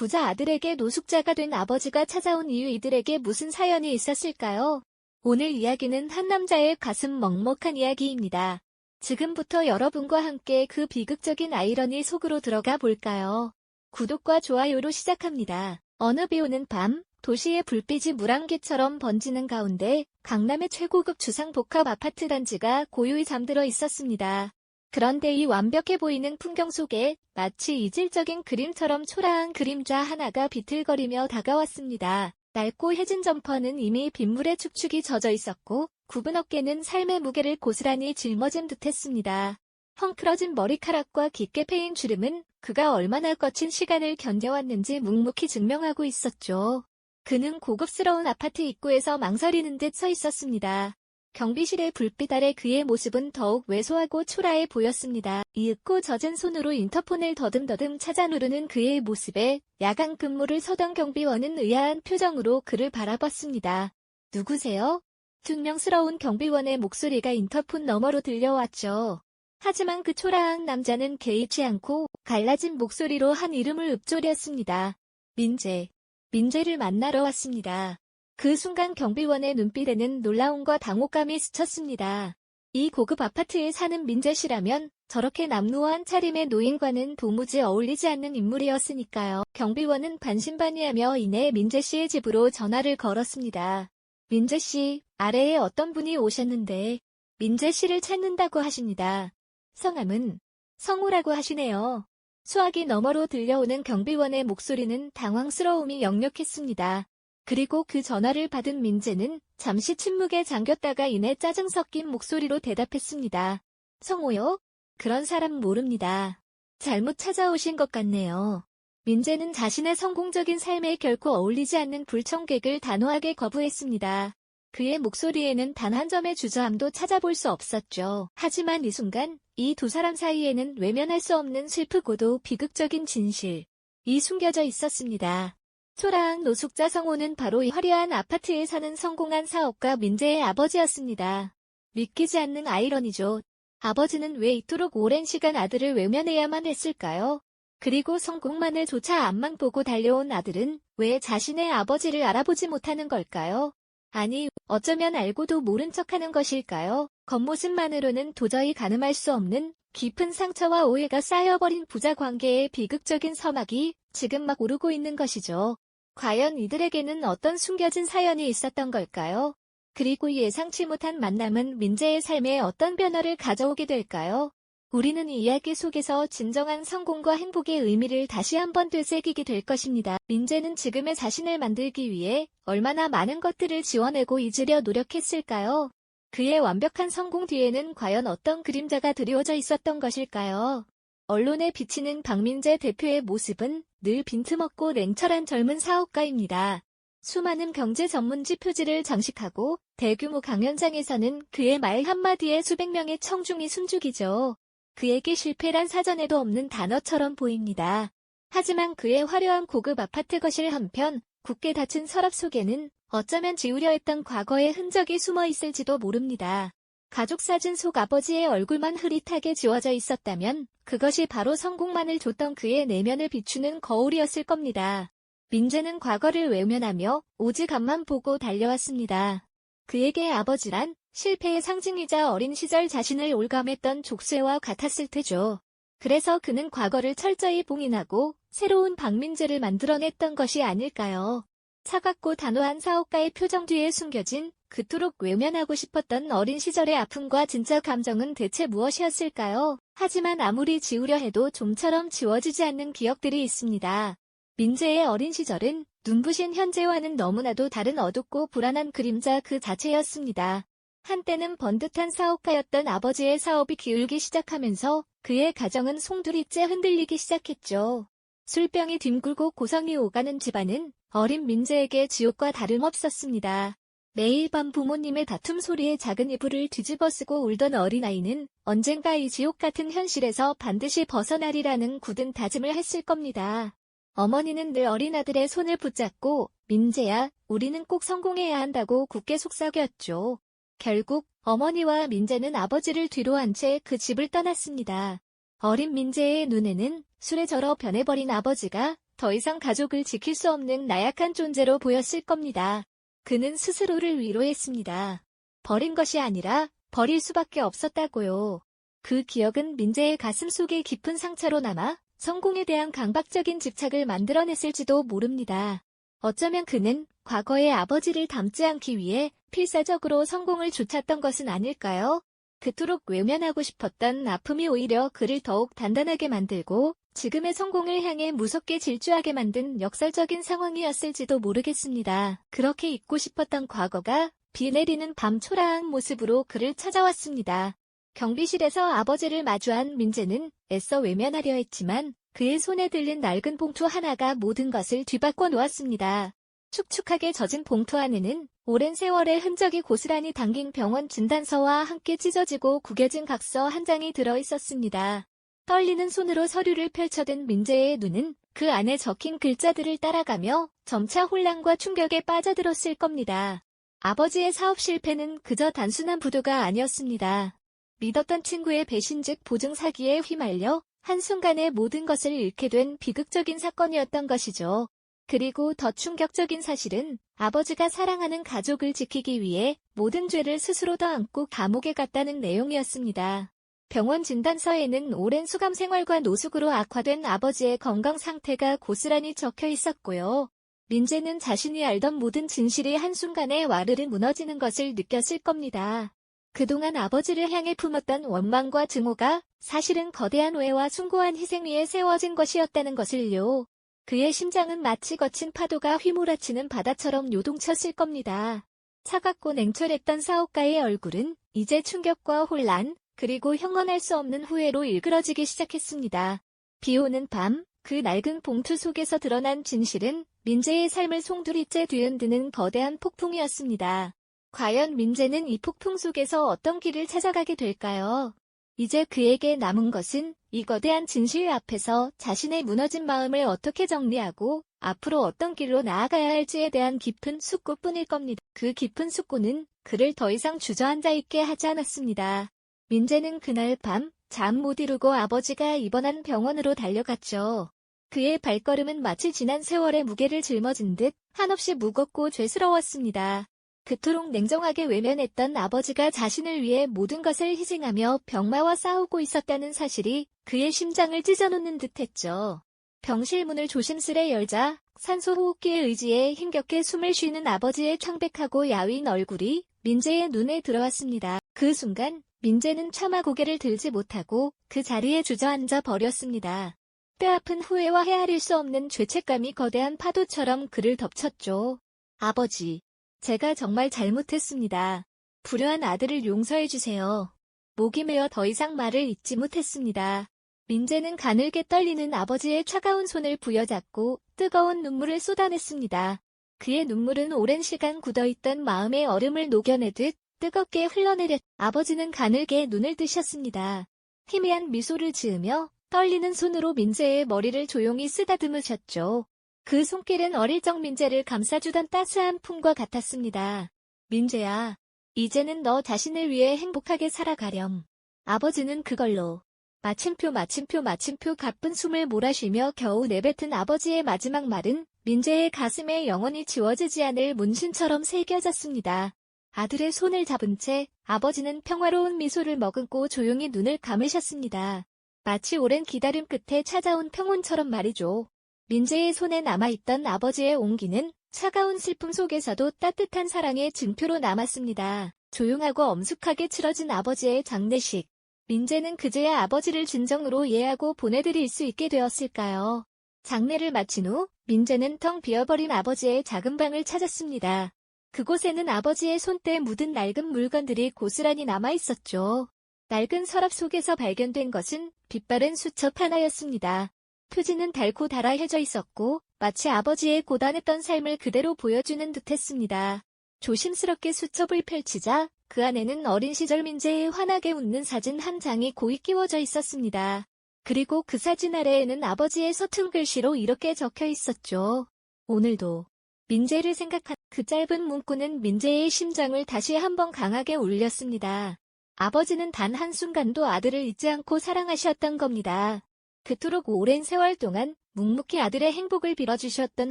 부자 아들에게 노숙자가 된 아버지가 찾아온 이유 이들에게 무슨 사연이 있었을까요? 오늘 이야기는 한 남자의 가슴 먹먹한 이야기입니다. 지금부터 여러분과 함께 그 비극적인 아이러니 속으로 들어가 볼까요? 구독과 좋아요로 시작합니다. 어느 비 오는 밤, 도시의 불빛이 물안개처럼 번지는 가운데 강남의 최고급 주상복합 아파트 단지가 고요히 잠들어 있었습니다. 그런데 이 완벽해 보이는 풍경 속에 마치 이질적인 그림처럼 초라한 그림자 하나가 비틀거리며 다가왔습니다. 낡고 해진 점퍼는 이미 빗물에 축축이 젖어 있었고 굽은 어깨는 삶의 무게를 고스란히 짊어진 듯했습니다. 헝클어진 머리카락과 깊게 패인 주름은 그가 얼마나 거친 시간을 견뎌왔는지 묵묵히 증명하고 있었죠. 그는 고급스러운 아파트 입구에서 망설이는 듯 서 있었습니다. 경비실의 불빛 아래 그의 모습은 더욱 왜소하고 초라해 보였습니다. 이윽고 젖은 손으로 인터폰을 더듬더듬 찾아 누르는 그의 모습에 야간 근무를 서던 경비원은 의아한 표정으로 그를 바라봤습니다. 누구세요? 퉁명스러운 경비원의 목소리가 인터폰 너머로 들려왔죠. 하지만 그 초라한 남자는 개의치 않고 갈라진 목소리로 한 이름을 읊조렸습니다. 민재. 민재를 만나러 왔습니다. 그 순간 경비원의 눈빛에는 놀라움과 당혹감이 스쳤습니다. 이 고급 아파트에 사는 민재 씨라면 저렇게 남루한 차림의 노인과는 도무지 어울리지 않는 인물이었으니까요. 경비원은 반신반의하며 이내 민재 씨의 집으로 전화를 걸었습니다. 민재 씨, 아래에 어떤 분이 오셨는데 민재 씨를 찾는다고 하십니다. 성함은 성우라고 하시네요. 수화기 너머로 들려오는 경비원의 목소리는 당황스러움이 역력했습니다. 그리고 그 전화를 받은 민재는 잠시 침묵에 잠겼다가 이내 짜증 섞인 목소리로 대답했습니다. 성호요? 그런 사람 모릅니다. 잘못 찾아오신 것 같네요. 민재는 자신의 성공적인 삶에 결코 어울리지 않는 불청객을 단호하게 거부했습니다. 그의 목소리에는 단 한 점의 주저함도 찾아볼 수 없었죠. 하지만 이 순간 이 두 사람 사이에는 외면할 수 없는 슬프고도 비극적인 진실. 이 숨겨져 있었습니다. 초라한 노숙자 성호는 바로 이 화려한 아파트에 사는 성공한 사업가 민재의 아버지였습니다. 믿기지 않는 아이러니죠. 아버지는 왜 이토록 오랜 시간 아들을 외면해야만 했을까요? 그리고 성공만을 조차 앞만 보고 달려온 아들은 왜 자신의 아버지를 알아보지 못하는 걸까요? 아니, 어쩌면 알고도 모른 척하는 것일까요? 겉모습만으로는 도저히 가늠할 수 없는 깊은 상처와 오해가 쌓여버린 부자 관계의 비극적인 서막이 지금 막 오르고 있는 것이죠. 과연 이들에게는 어떤 숨겨진 사연이 있었던 걸까요? 그리고 예상치 못한 만남은 민재의 삶에 어떤 변화를 가져오게 될까요? 우리는 이 이야기 속에서 진정한 성공과 행복의 의미를 다시 한번 되새기게 될 것입니다. 민재는 지금의 자신을 만들기 위해 얼마나 많은 것들을 지원하고 잊으려 노력했을까요? 그의 완벽한 성공 뒤에는 과연 어떤 그림자가 드리워져 있었던 것일까요? 언론에 비치는 박민재 대표의 모습은 늘 빈틈없고 냉철한 젊은 사업가입니다. 수많은 경제 전문지 표지를 장식하고 대규모 강연장에서는 그의 말 한마디에 수백 명의 청중이 숨죽이죠. 그에게 실패란 사전에도 없는 단어처럼 보입니다. 하지만 그의 화려한 고급 아파트 거실 한편 굳게 닫힌 서랍 속에는 어쩌면 지우려 했던 과거의 흔적이 숨어 있을지도 모릅니다. 가족 사진 속 아버지의 얼굴만 흐릿하게 지워져 있었다면 그것이 바로 성공만을 줬던 그의 내면을 비추는 거울이었을 겁니다. 민재는 과거를 외면하며 오직 앞만 보고 달려왔습니다. 그에게 아버지란 실패의 상징이자 어린 시절 자신을 올감했던 족쇄와 같았을 테죠. 그래서 그는 과거를 철저히 봉인하고 새로운 박민재를 만들어냈던 것이 아닐까요? 차갑고 단호한 사업가의 표정 뒤에 숨겨진 그토록 외면하고 싶었던 어린 시절의 아픔과 진짜 감정은 대체 무엇이었을까요? 하지만 아무리 지우려 해도 좀처럼 지워지지 않는 기억들이 있습니다. 민재의 어린 시절은 눈부신 현재와는 너무나도 다른 어둡고 불안한 그림자 그 자체였습니다. 한때는 번듯한 사업가였던 아버지의 사업이 기울기 시작하면서 그의 가정은 송두리째 흔들리기 시작했죠. 술병이 뒹굴고 고성이 오가는 집안은 어린 민재에게 지옥과 다름없었습니다. 매일 밤 부모님의 다툼 소리에 작은 이불을 뒤집어 쓰고 울던 어린아이는 언젠가 이 지옥 같은 현실에서 반드시 벗어나리라는 굳은 다짐을 했을 겁니다. 어머니는 늘 어린 아들의 손을 붙잡고 민재야, 우리는 꼭 성공해야 한다고 굳게 속삭였죠. 결국 어머니와 민재는 아버지를 뒤로 한 채 그 집을 떠났습니다. 어린 민재의 눈에는 술에 절어 변해버린 아버지가 더 이상 가족을 지킬 수 없는 나약한 존재로 보였을 겁니다. 그는 스스로를 위로했습니다. 버린 것이 아니라 버릴 수밖에 없었다고요. 그 기억은 민재의 가슴 속에 깊은 상처로 남아 성공에 대한 강박적인 집착을 만들어냈을지도 모릅니다. 어쩌면 그는 과거의 아버지를 닮지 않기 위해 필사적으로 성공을 쫓았던 것은 아닐까요? 그토록 외면하고 싶었던 아픔이 오히려 그를 더욱 단단하게 만들고 지금의 성공을 향해 무섭게 질주하게 만든 역설적인 상황이었을지도 모르겠습니다. 그렇게 잊고 싶었던 과거가 비 내리는 밤 초라한 모습으로 그를 찾아왔습니다. 경비실에서 아버지를 마주한 민재는 애써 외면하려 했지만 그의 손에 들린 낡은 봉투 하나가 모든 것을 뒤바꿔 놓았습니다. 축축하게 젖은 봉투 안에는 오랜 세월의 흔적이 고스란히 담긴 병원 진단서와 함께 찢어지고 구겨진 각서 한 장이 들어 있었습니다. 떨리는 손으로 서류를 펼쳐든 민재의 눈은 그 안에 적힌 글자들을 따라가며 점차 혼란과 충격에 빠져들었을 겁니다. 아버지의 사업 실패는 그저 단순한 부도가 아니었습니다. 믿었던 친구의 배신 즉 보증 사기에 휘말려 한순간에 모든 것을 잃게 된 비극적인 사건이었던 것이죠. 그리고 더 충격적인 사실은 아버지가 사랑하는 가족을 지키기 위해 모든 죄를 스스로 더 안고 감옥에 갔다는 내용이었습니다. 병원 진단서에는 오랜 수감 생활과 노숙으로 악화된 아버지의 건강 상태가 고스란히 적혀 있었고요. 민재는 자신이 알던 모든 진실이 한순간에 와르르 무너지는 것을 느꼈을 겁니다. 그동안 아버지를 향해 품었던 원망과 증오가 사실은 거대한 오해와 숭고한 희생 위에 세워진 것이었다는 것을요. 그의 심장은 마치 거친 파도가 휘몰아치는 바다처럼 요동쳤을 겁니다. 차갑고 냉철했던 사업가의 얼굴은 이제 충격과 혼란, 그리고 형언할 수 없는 후회로 일그러지기 시작했습니다. 비 오는 밤, 그 낡은 봉투 속에서 드러난 진실은 민재의 삶을 송두리째 뒤흔드는 거대한 폭풍이었습니다. 과연 민재는 이 폭풍 속에서 어떤 길을 찾아가게 될까요? 이제 그에게 남은 것은 이 거대한 진실 앞에서 자신의 무너진 마음을 어떻게 정리하고 앞으로 어떤 길로 나아가야 할지에 대한 깊은 숙고뿐일 겁니다. 그 깊은 숙고는 그를 더 이상 주저앉아 있게 하지 않았습니다. 민재는 그날 밤 잠 못 이루고 아버지가 입원한 병원으로 달려갔죠. 그의 발걸음은 마치 지난 세월의 무게를 짊어진 듯 한없이 무겁고 죄스러웠습니다. 그토록 냉정하게 외면했던 아버지가 자신을 위해 모든 것을 희생하며 병마와 싸우고 있었다는 사실이 그의 심장을 찢어놓는 듯했죠. 병실 문을 조심스레 열자 산소 호흡기에 의지해 힘겹게 숨을 쉬는 아버지의 창백하고 야윈 얼굴이 민재의 눈에 들어왔습니다. 그 순간 민재는 차마 고개를 들지 못하고 그 자리에 주저앉아 버렸습니다. 뼈아픈 후회와 헤아릴 수 없는 죄책감이 거대한 파도처럼 그를 덮쳤죠. 아버지, 제가 정말 잘못했습니다. 불효한 아들을 용서해 주세요. 목이 메어 더 이상 말을 잇지 못했습니다. 민재는 가늘게 떨리는 아버지의 차가운 손을 부여잡고 뜨거운 눈물을 쏟아냈습니다. 그의 눈물은 오랜 시간 굳어있던 마음의 얼음을 녹여내듯 뜨겁게 흘러내렸. 아버지는 가늘게 눈을 뜨셨습니다. 희미한 미소를 지으며 떨리는 손으로 민재의 머리를 조용히 쓰다듬으셨죠. 그 손길은 어릴 적 민재를 감싸주던 따스한 품과 같았습니다. 민재야, 이제는 너 자신을 위해 행복하게 살아가렴. 아버지는 그걸로 마침표 마침표 마침표 가쁜 숨을 몰아쉬며 겨우 내뱉은 아버지의 마지막 말은 민재의 가슴에 영원히 지워지지 않을 문신처럼 새겨졌습니다. 아들의 손을 잡은 채 아버지는 평화로운 미소를 머금고 조용히 눈을 감으셨습니다. 마치 오랜 기다림 끝에 찾아온 평온처럼 말이죠. 민재의 손에 남아있던 아버지의 온기는 차가운 슬픔 속에서도 따뜻한 사랑의 증표로 남았습니다. 조용하고 엄숙하게 치러진 아버지의 장례식. 민재는 그제야 아버지를 진정으로 이해하고 보내드릴 수 있게 되었을까요? 장례를 마친 후 민재는 텅 비어버린 아버지의 작은 방을 찾았습니다. 그곳에는 아버지의 손때 묻은 낡은 물건들이 고스란히 남아있었죠. 낡은 서랍 속에서 발견된 것은 빛바른 수첩 하나였습니다. 표지는 닳고 달아해져 있었고 마치 아버지의 고단했던 삶을 그대로 보여주는 듯했습니다. 조심스럽게 수첩을 펼치자 그 안에는 어린 시절 민재의 환하게 웃는 사진 한 장이 고이 끼워져 있었습니다. 그리고 그 사진 아래에는 아버지의 서툰 글씨로 이렇게 적혀 있었죠. 오늘도 민재를 생각한 그 짧은 문구는 민재의 심장을 다시 한번 강하게 울렸습니다. 아버지는 단 한순간도 아들을 잊지 않고 사랑하셨던 겁니다. 그토록 오랜 세월 동안 묵묵히 아들의 행복을 빌어주셨던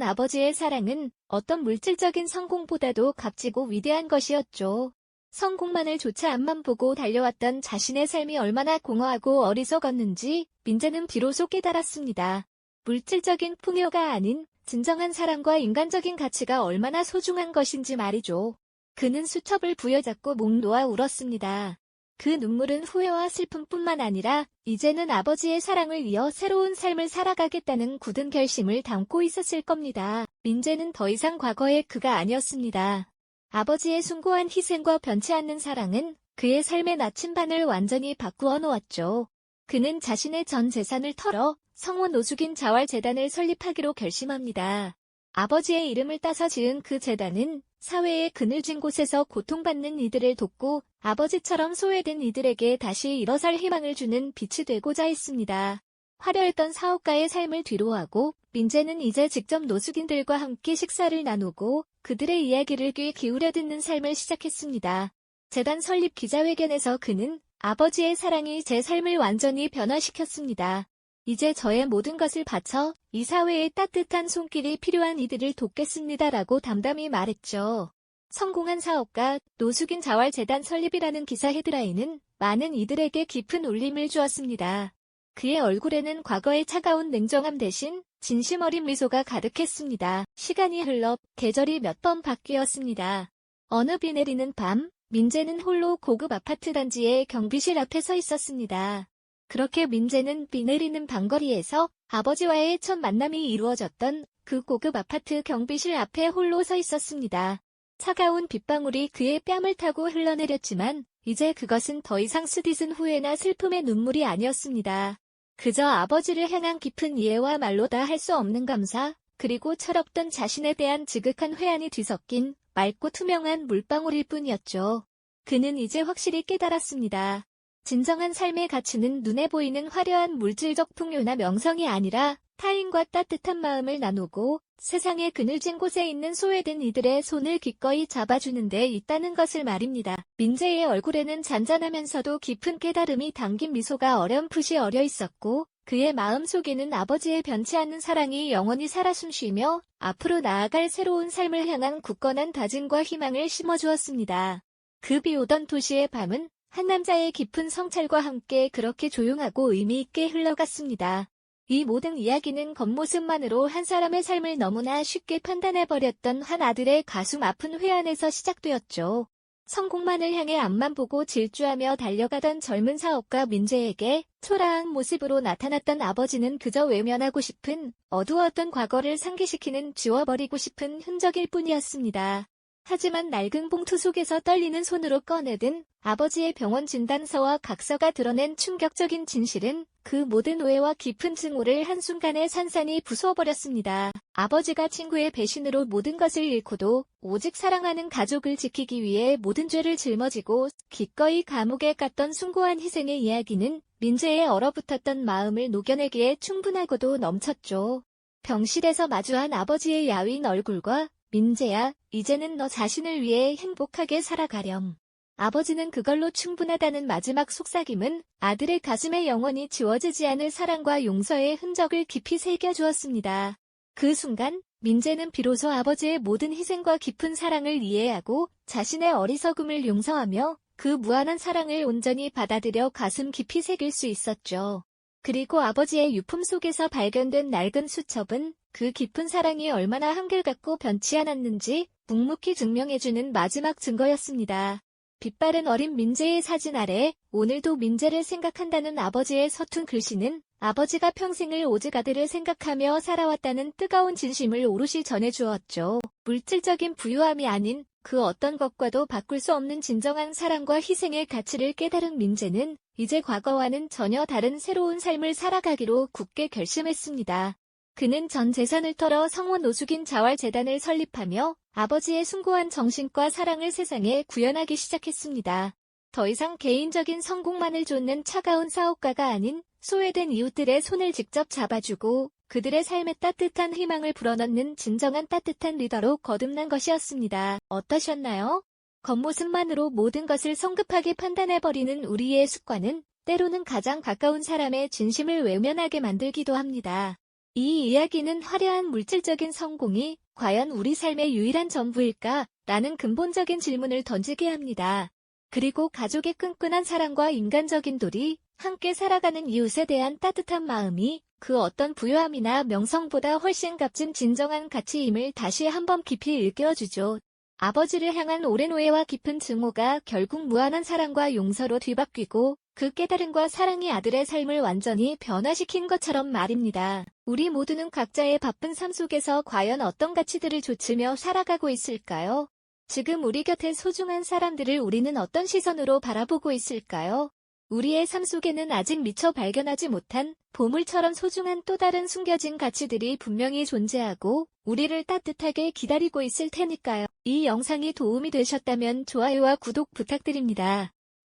아버지의 사랑은 어떤 물질적인 성공보다도 값지고 위대한 것이었죠. 성공만을 조차 앞만 보고 달려왔던 자신의 삶이 얼마나 공허하고 어리석었는지 민재는 비로소 깨달았습니다. 물질적인 풍요가 아닌 진정한 사랑과 인간적인 가치가 얼마나 소중한 것인지 말이죠. 그는 수첩을 부여잡고 목 놓아 울었습니다. 그 눈물은 후회와 슬픔뿐만 아니라 이제는 아버지의 사랑을 이어 새로운 삶을 살아가겠다는 굳은 결심을 담고 있었을 겁니다. 민재는 더 이상 과거의 그가 아니었습니다. 아버지의 숭고한 희생과 변치 않는 사랑은 그의 삶의 나침반을 완전히 바꾸어 놓았죠. 그는 자신의 전 재산을 털어 성호 노숙인 자활재단을 설립하기로 결심합니다. 아버지의 이름을 따서 지은 그 재단은 사회의 그늘진 곳에서 고통받는 이들을 돕고 아버지처럼 소외된 이들에게 다시 일어설 희망을 주는 빛이 되고자 했습니다. 화려했던 사업가의 삶을 뒤로하고 민재는 이제 직접 노숙인들과 함께 식사를 나누고 그들의 이야기를 귀 기울여 듣는 삶을 시작했습니다. 재단 설립 기자회견에서 그는 아버지의 사랑이 제 삶을 완전히 변화시켰습니다. 이제 저의 모든 것을 바쳐 이 사회에 따뜻한 손길이 필요한 이들을 돕겠습니다라고 담담히 말했죠. 성공한 사업가 노숙인 자활재단 설립이라는 기사 헤드라인은 많은 이들에게 깊은 울림을 주었습니다. 그의 얼굴에는 과거의 차가운 냉정함 대신 진심 어린 미소가 가득했습니다. 시간이 흘러 계절이 몇 번 바뀌었습니다. 어느 비 내리는 밤, 민재는 홀로 고급 아파트 단지의 경비실 앞에 서 있었습니다. 그렇게 민재는 비 내리는 방거리에서 아버지와의 첫 만남이 이루어졌던 그 고급 아파트 경비실 앞에 홀로 서 있었습니다. 차가운 빗방울이 그의 뺨을 타고 흘러내렸지만 이제 그것은 더 이상 스디슨 후회나 슬픔의 눈물이 아니었습니다. 그저 아버지를 향한 깊은 이해와 말로 다 할 수 없는 감사, 그리고 철없던 자신에 대한 지극한 회한이 뒤섞인 맑고 투명한 물방울일 뿐이었죠. 그는 이제 확실히 깨달았습니다. 진정한 삶의 가치는 눈에 보이는 화려한 물질적 풍요나 명성이 아니라 타인과 따뜻한 마음을 나누고 세상의 그늘진 곳에 있는 소외된 이들의 손을 기꺼이 잡아주는 데 있다는 것을 말입니다. 민재의 얼굴에는 잔잔하면서도 깊은 깨달음이 담긴 미소가 어렴풋이 어려 있었고 그의 마음 속에는 아버지의 변치 않는 사랑이 영원히 살아 숨쉬며 앞으로 나아갈 새로운 삶을 향한 굳건한 다짐과 희망을 심어주었습니다. 그 비오던 도시의 밤은 한 남자의 깊은 성찰과 함께 그렇게 조용하고 의미 있게 흘러갔습니다. 이 모든 이야기는 겉모습만으로 한 사람의 삶을 너무나 쉽게 판단해버렸던 한 아들의 가슴 아픈 회한에서 시작되었죠. 성공만을 향해 앞만 보고 질주하며 달려가던 젊은 사업가 민재에게 초라한 모습으로 나타났던 아버지는 그저 외면하고 싶은 어두웠던 과거를 상기시키는 지워버리고 싶은 흔적일 뿐이었습니다. 하지만 낡은 봉투 속에서 떨리는 손으로 꺼내든 아버지의 병원 진단서와 각서가 드러낸 충격적인 진실은 그 모든 오해와 깊은 증오를 한순간에 산산이 부숴버렸습니다. 아버지가 친구의 배신으로 모든 것을 잃고도 오직 사랑하는 가족을 지키기 위해 모든 죄를 짊어지고 기꺼이 감옥에 갔던 숭고한 희생의 이야기는 민재의 얼어붙었던 마음을 녹여내기에 충분하고도 넘쳤죠. 병실에서 마주한 아버지의 야윈 얼굴과 민재야, 이제는 너 자신을 위해 행복하게 살아가렴. 아버지는 그걸로 충분하다는 마지막 속삭임은 아들의 가슴에 영원히 지워지지 않을 사랑과 용서의 흔적을 깊이 새겨주었습니다. 그 순간 민재는 비로소 아버지의 모든 희생과 깊은 사랑을 이해하고 자신의 어리석음을 용서하며 그 무한한 사랑을 온전히 받아들여 가슴 깊이 새길 수 있었죠. 그리고 아버지의 유품 속에서 발견된 낡은 수첩은 그 깊은 사랑이 얼마나 한결같고 변치 않았는지 묵묵히 증명해주는 마지막 증거였습니다. 빛바른 어린 민재의 사진 아래 오늘도 민재를 생각한다는 아버지의 서툰 글씨는 아버지가 평생을 오직 아들을 생각하며 살아왔다는 뜨거운 진심을 오롯이 전해주었죠. 물질적인 부유함이 아닌 그 어떤 것과도 바꿀 수 없는 진정한 사랑과 희생의 가치를 깨달은 민재는 이제 과거와는 전혀 다른 새로운 삶을 살아가기로 굳게 결심했습니다. 그는 전 재산을 털어 성호 노숙인 자활재단을 설립하며 아버지의 숭고한 정신과 사랑을 세상에 구현하기 시작했습니다. 더 이상 개인적인 성공만을 쫓는 차가운 사업가가 아닌 소외된 이웃들의 손을 직접 잡아주고 그들의 삶에 따뜻한 희망을 불어넣는 진정한 따뜻한 리더로 거듭난 것이었습니다. 어떠셨나요? 겉모습만으로 모든 것을 성급하게 판단해버리는 우리의 습관은 때로는 가장 가까운 사람의 진심을 외면하게 만들기도 합니다. 이 이야기는 화려한 물질적인 성공이 과연 우리 삶의 유일한 전부일까? 라는 근본적인 질문을 던지게 합니다. 그리고 가족의 끈끈한 사랑과 인간적인 도리, 함께 살아가는 이웃에 대한 따뜻한 마음이 그 어떤 부유함이나 명성보다 훨씬 값진 진정한 가치임을 다시 한번 깊이 일깨워주죠. 아버지를 향한 오랜 오해와 깊은 증오가 결국 무한한 사랑과 용서로 뒤바뀌고 그 깨달음과 사랑이 아들의 삶을 완전히 변화시킨 것처럼 말입니다. 우리 모두는 각자의 바쁜 삶 속에서 과연 어떤 가치들을 좇으며 살아가고 있을까요? 지금 우리 곁에 소중한 사람들을 우리는 어떤 시선으로 바라보고 있을까요? 우리의 삶 속에는 아직 미처 발견하지 못한 보물처럼 소중한 또 다른 숨겨진 가치들이 분명히 존재하고 우리를 따뜻하게 기다리고 있을 테니까요. 이 영상이 도움이 되셨다면 좋아요와 구독 부탁드립니다.